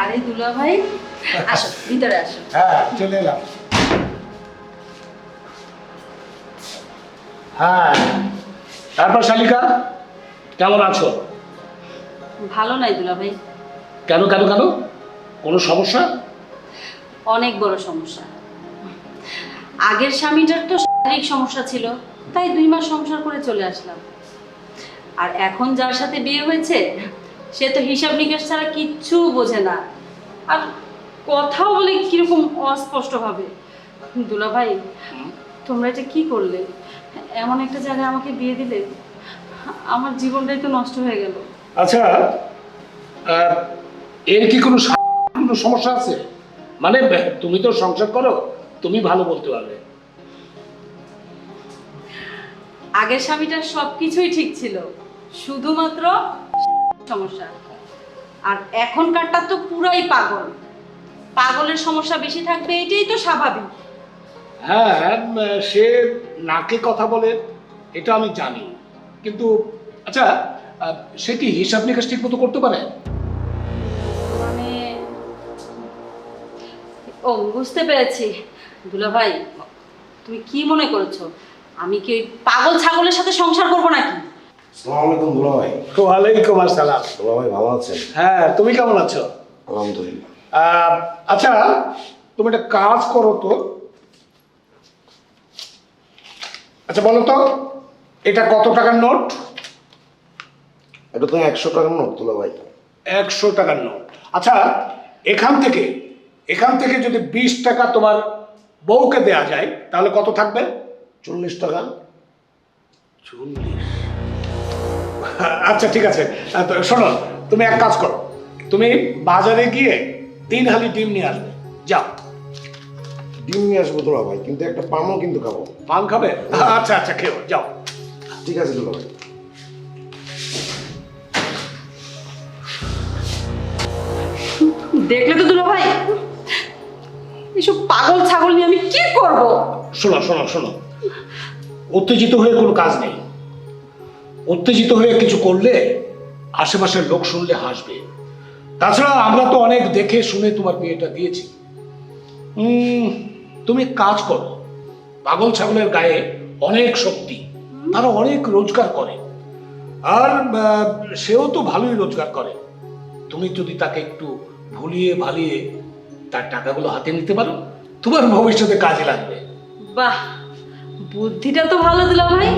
আরে দুলা ভাই আসো ভিতরে আসো। হ্যাঁ চলে এলাম। হ্যাঁ তারপর শালিকা কেমন আছো? ভালো নাই দুলা ভাই। কেন কেন কেন? কোনো সমস্যা? অনেক বড় সমস্যা। আগের স্বামীটার তো শারীরিক সমস্যা ছিল তাই দুই মাস সংসার করে চলে আসলাম। আর এখন যার সাথে বিয়ে হয়েছে সে তো হিসাব নিকাশ ছাড়া কিচ্ছু বোঝে না। আর কথাও বলে কীরকম অস্পষ্ট হবে দুলা ভাই তোমরা এটা কি করলে? এমন একটা জায়গায় আমাকে বিয়ে দিলে আমার জীবনটাই তো নষ্ট হয়ে গেল। আচ্ছা এর কি কোনো কোনো সমস্যা আছে? মানে তুমি তো সংসার করো তুমি ভালো বলতে পারবে। আগের স্বামীটার সব কিছুই ঠিক ছিল। শুধুমাত্র সমস্যা। আর এখনকারটা তো পুরাই পাগল। পাগলের সমস্যা বেশি থাকবে এটাই তো স্বাভাবিক। হ্যাঁ উম, সে নাকে কথা বলে এটা আমি জানি। কিন্তু আচ্ছা সে কি হিসাব নিকাশ ঠিক মতো করতে পারে? মানে ও বুঝতে পেরেছি। দুলা ভাই তুমি কি মনে করেছ? আমি কি ওই পাগল ছাগলের সাথে সংসার করব নাকি? সালাম আলাইকুম দুলা ভাই ওয়ালাইকুম আসসালাম। দুলা ভাই ভালো আছেন? হ্যাঁ তুমি কেমন আছো? আলহামদুলিল্লাহ। আচ্ছা তুমি একটা কাজ করো তো। আচ্ছা বলো তো এটা কত টাকার নোট? এটা তো একশো টাকার নোট দুলা ভাই একশো টাকার নোট। আচ্ছা এখান থেকে এখান থেকে যদি বিশ টাকা তোমার বউকে দেয়া যায় তাহলে কত থাকবে? চল্লিশ টাকা। চল্লিশ। আচ্ছা ঠিক আছে। শোনো তুমি এক কাজ করো। তুমি বাজারে গিয়ে তিন হালি ডিম নিয়ে আসবে। যাও। ডিম নিয়ে আসব দুলা ভাই কিন্তু একটা পানও কিন্তু খাব। পান খাবে? আচ্ছা আচ্ছা খেও যাও। ঠিক আছে দুলা ভাই। দেখলে তো দুলা ভাই এসব পাগল ছাগল নিয়ে আমি কি করব? শোনো শোনো শোনো। উত্তেজিত হয়ে কোনো কাজ নেই। উত্তেজিত হয়ে কিছু করলে আশেপাশের লোক শুনলে হাসবে। তাছাড়া আমরা তো অনেক দেখে শুনে তোমার বিয়েটা দিয়েছি। তুমি কাজ করো। পাগল ছাগলের গায়ে অনেক শক্তি তারা অনেক রোজগার করে। আর সেও তো ভালোই রোজগার করে। তুমি যদি তাকে একটু ভুলিয়ে ভালিয়ে তার টাকাগুলো হাতে নিতে পারো তোমার ভবিষ্যতে কাজে লাগবে। বাহ বুদ্ধিটা তো ভালো দুলা ভাই।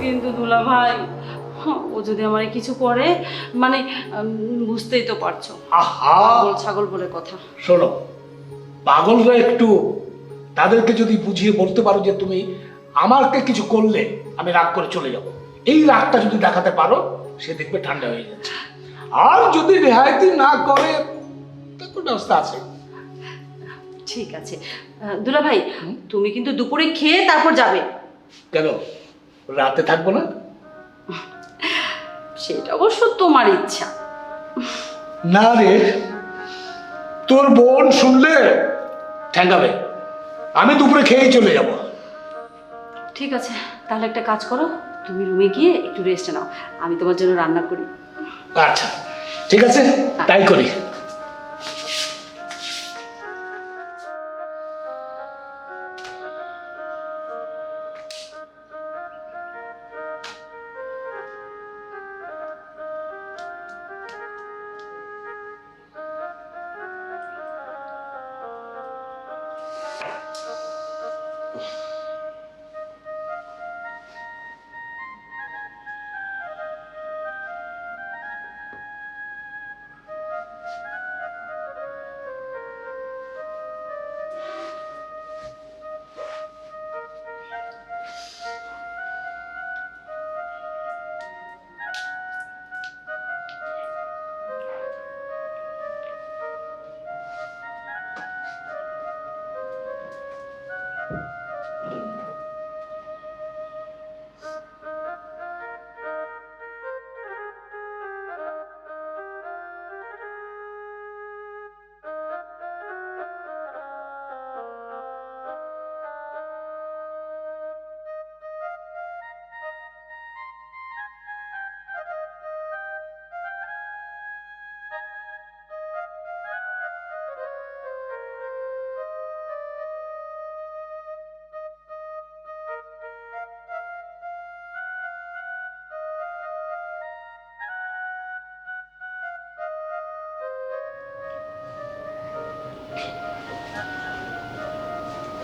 কিন্তু দুলা ভাই ও যদি আমার কিছু করে মানে বুঝতেই তো পারছ। আহা! পাগল ছাগল বলে কথা। শোনো পাগলরা একটু তাদেরকে যদি বুঝিয়ে বলতে পারো যে তুমি আমাকে কিছু করলে আমি রাগ করে চলে যাব। এই রাগটা যদি দেখাতে পারো সে দেখবে ঠান্ডা হয়ে যাচ্ছে। আর যদি রেহাইতি না করে তারপর ব্যবস্থা আছে? ঠিক আছে। দুলা ভাই তুমি কিন্তু দুপুরে খেয়ে তারপর যাবে। কেন? রাতে থাকব না? সেটা অবশ্য তোমার ইচ্ছা। না রে তোর বোন শুনলে ঠ্যাঙ্গাবে। আমি দুপুরে খেয়েই চলে যাব। ঠিক আছে তাহলে একটা কাজ করো তুমি রুমে গিয়ে একটু রেস্ট নাও। আমি তোমার জন্য রান্না করি। আচ্ছা ঠিক আছে? তাই করি।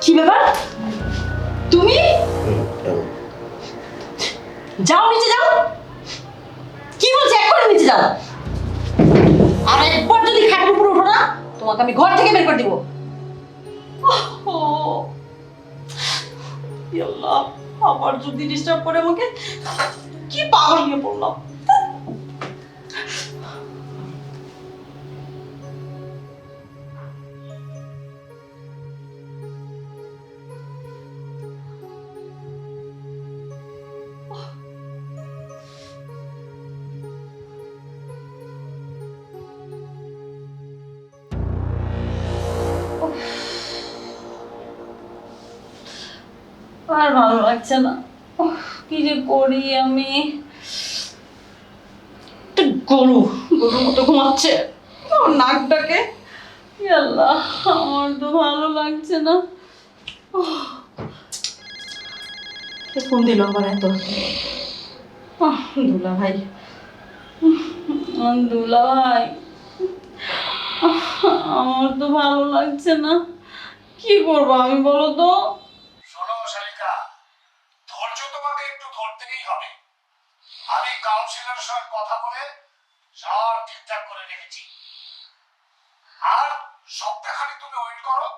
কি ব্যাপার? তুমি? যাও নিচে যাও। কি বলছে? এক্ষুনি নিচে যাও। আর একবার যদি খাটের উপর উঠো না, তোমাকে আমি ঘর থেকে বের করে দিব। আবার যদি ডিস্টার্ব করে আমাকে, কি পাগল নিয়ে পড়লাম। ভালো লাগছে না। কি যে করি আমি? গরু গরুর মতো ঘুমাচ্ছে। আমার নাকটাকে। ই আল্লাহ আমার তো ভালো লাগছে না। কে ফোন দিল আবার এত? দুলা ভাই। দুলা ভাই। আমার তো ভালো লাগছে না। কি করব আমি বলো তো শোনো শালিকা ধৈর্য তোমাকে একটু ধরতেই হবে আমি সঙ্গে কথা বলে সব ঠিকঠাক করে রেখেছি। আর সপ্তাহখানি তুমি ওয়েট করো,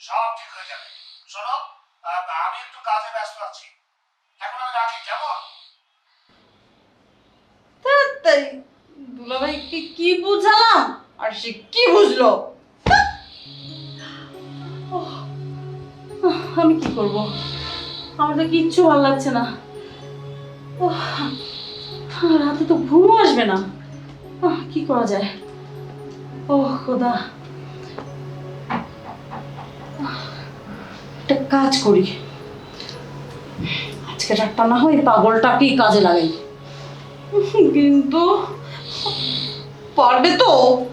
সব ঠিক হয়ে যাবে। শোনো আমি একটু কাজে ব্যস্ত আছি। এখন আমি রাখি, কেমন? তাই দুলাভাইকে কি বুঝালাম? আর সে কি বুঝলো? আমি কি করব? আমার তো কিচ্ছু ভালো লাগছে না। রাতে তো ঘুমও আসবে না। আহ, কি করা যায়? ও খোদা। একটা কাজ করি। আজকে রাতটা না হয় পাগলটাকেই কাজে লাগাই। কিন্তু পারবে তো।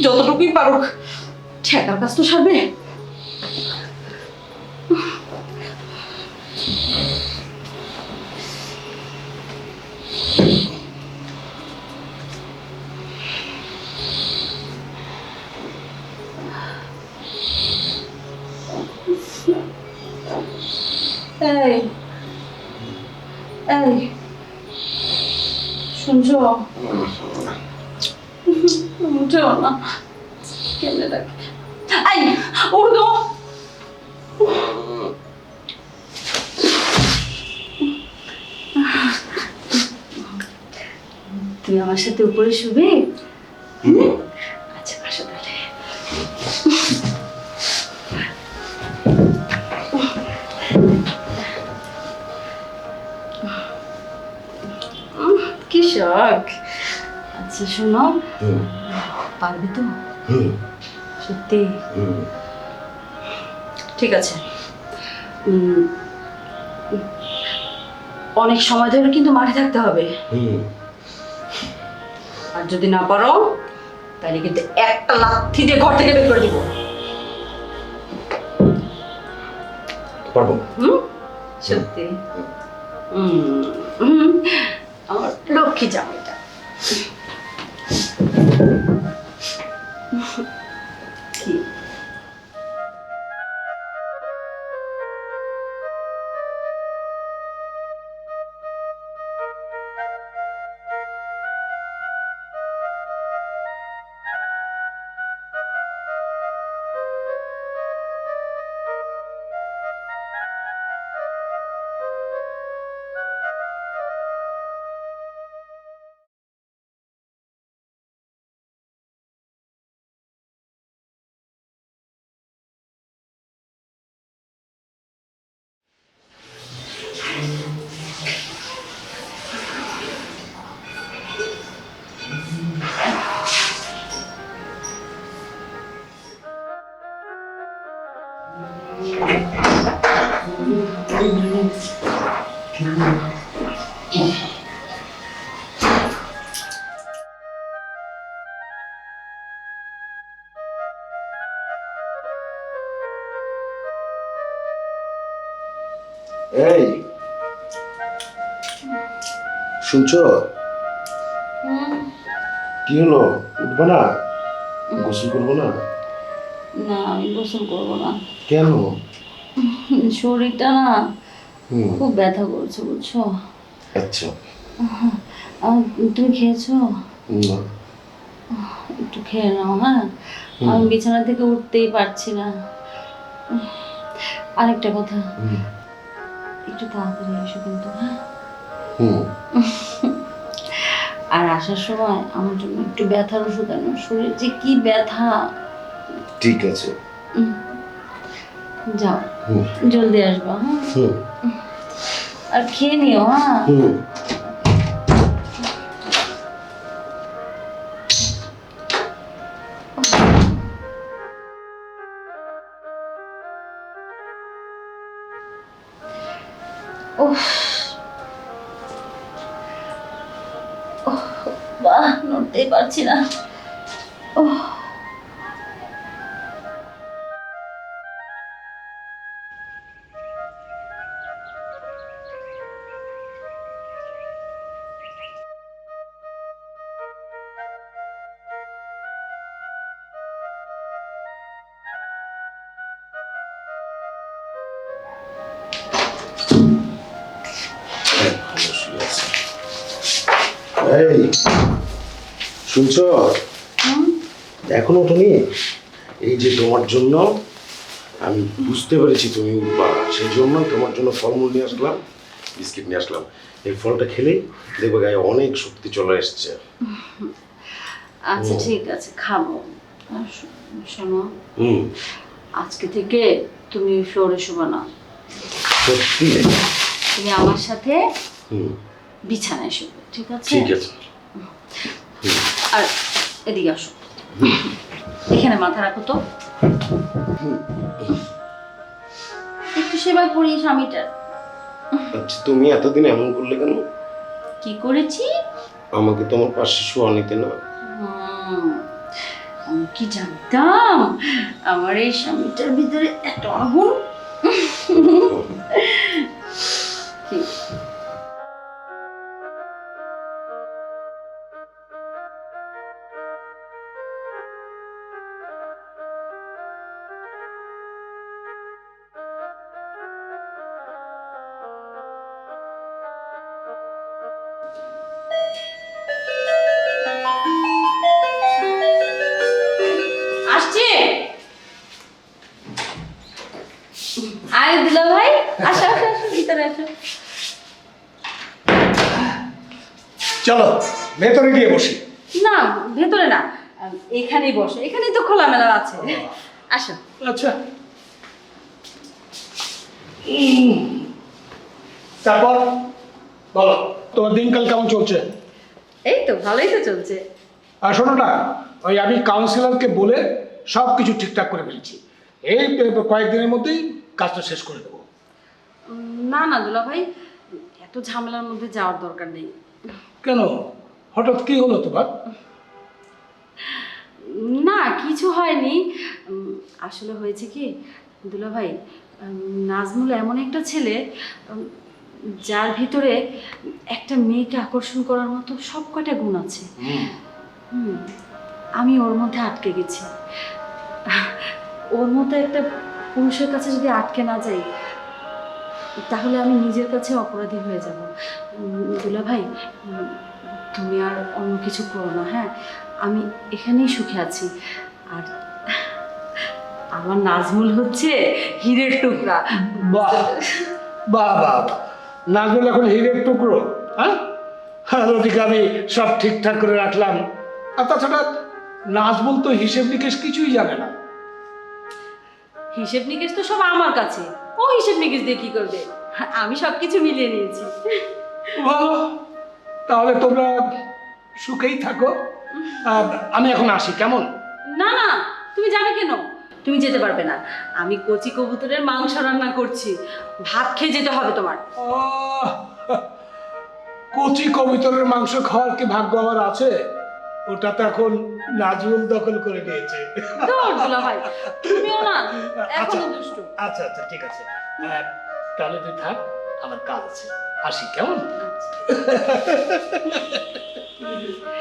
যতটুকুই পারুক। ঠেকার কাজ তো সারবে। শুনছো উঠেও না কেমনে ডাকে আই উঠো তুমি আমার সাথে উপরে শুবে? শোনো পারবে তো? সত্যি? ঠিক আছে। অনেক সময় ধরে কিন্তু মাঠে থাকতে হবে। আর যদি না পারো তাহলে কিন্তু একটা লাথি দিয়ে ঘর থেকে বের করে দিব। পারব? হুম? সত্যি? হুম। হুম, আমার লক্ষ্মী জামাইটা। এই। শুনছো? কি হলো? উঠবে না? গোসল করব না? না আমি গোসল করব না। কেন? শরীরটা না খুব ব্যথা করছে বুঝছ? আচ্ছা। তুমি খেয়েছো? না। একটু খেয়ে নাও হ্যাঁ? আমি বিছানা থেকে উঠতেই পারছি না। আরেকটা কথা। একটু তাড়াতাড়ি এসো কিন্তু হ্যাঁ? হুম আর আসার সময় আমার জন্য একটু ব্যথার ওষুধ আনো শরীর যে কি ব্যথা। ঠিক আছে। যাও। জলদি আসবা হ্যাঁ? আর খেয়ে নিও হ্যাঁ? ওহ, বাহ নড়তেই পারছি না। এই শুনছ? এখনও ওঠোনি এই যে তোমার জন্য আমি বুঝতে পেরেছি তুমি উঠবা। সেই জন্য তোমার জন্য ফলমূল নিয়ে আসলাম বিস্কিট নিয়ে আসলাম। এই ফলটা খেলেই দেখবে গায়ে অনেক শক্তি চলে এসছে। আচ্ছা ঠিক আছে খাব। শোনো হুম। আজকে থেকে তুমি ফ্লোরে শোবো না। সত্যি? তুমি আমার সাথে হুম। বিছানায় শোবে ঠিক আছে? ঠিক আছে। আর এদিকে আসো। এখানে মাথা রাখো তো। একটু সেবা করি স্বামীটার। আচ্ছা তুমি এতদিন এমন করলে কেন? কি করেছি? আমাকে তোমার পাশে শোয়া নিতে না। আমি কি জানতাম? আমার এই স্বামীটার ভিতরে এত আগুন? আয় দিল ভাই আসো আসো আসো ভিতরে আসো। চলো ভেতরে গিয়ে বসি। না ভেতরে না এখানেই বসো এখানেই তো খোলামেলা আছে। আসো। আচ্ছা। তারপর? বলো তোমার দিনকাল কেমন চলছে? এই তো ভালোই তো চলছে। আর শোনো না ওই আমি কাউন্সিলরকে বলে সব কিছু ঠিকঠাক করে ফেলেছি। এই কয়েকদিনের মধ্যেই কাজটা শেষ করে দেবো। না না দুলা ভাই এত ঝামেলার মধ্যে যাওয়ার দরকার নেই। কেন? হঠাৎ কি হলো তোমার? না কিছু হয়নি। উম, আসলে হয়েছে কি দুলা ভাই উম, নাজমুল এমন একটা ছেলে উম, যার ভিতরে একটা মেয়েকে আকর্ষণ করার মতো সব কটা গুণ আছে। হুম, আমি ওর মধ্যে আটকে গেছি। ওর মতো একটা পুরুষের কাছে যদি আটকে না যাই, তাহলে আমি নিজের কাছে অপরাধী হয়ে যাব। দুলা ভাই, তুমি আর অন্য কিছু করো না হ্যাঁ? আমি এখানেই সুখে আছি। আর আমার নাজমুল হচ্ছে হীরের টুকরা। বাহ বাহ নাজমুল এখন হিরের টুকরো হ্যাঁ? ওদিকে আমি সব ঠিকঠাক করে রাখলাম। আর তাছাড়া নাজমুল তো হিসেব নিকেশ কিছুই জানে না। হিসেব নিকেশ তো সব আমার কাছে। ও হিসেব নিকেশ দিয়ে কি করবে? আমি সব কিছু মিলিয়ে নিয়েছি। ভালো তাহলে তোমরা সুখেই থাকো। আর আমি এখন আসি কেমন? না না তুমি যাবে কেন? তুমি যেতে পারবে না। আমি কচি কবুতরের মাংস রান্না করছি। ভাত খেয়ে যেতে হবে তোমার। আহ, কচি কবুতরের মাংস খাওয়ার কি ভাগ্য আমার আছে? ওটা তো এখন নাজমুল দখল করে নিয়েছে। দূর দুলা ভাই তুমিও না আচ্ছা এখনও দুষ্টু। আচ্ছা আচ্ছা ঠিক আছে। তাহলে তুই থাক আমার কাজ আছে। আসি কেমন? আচ্ছা।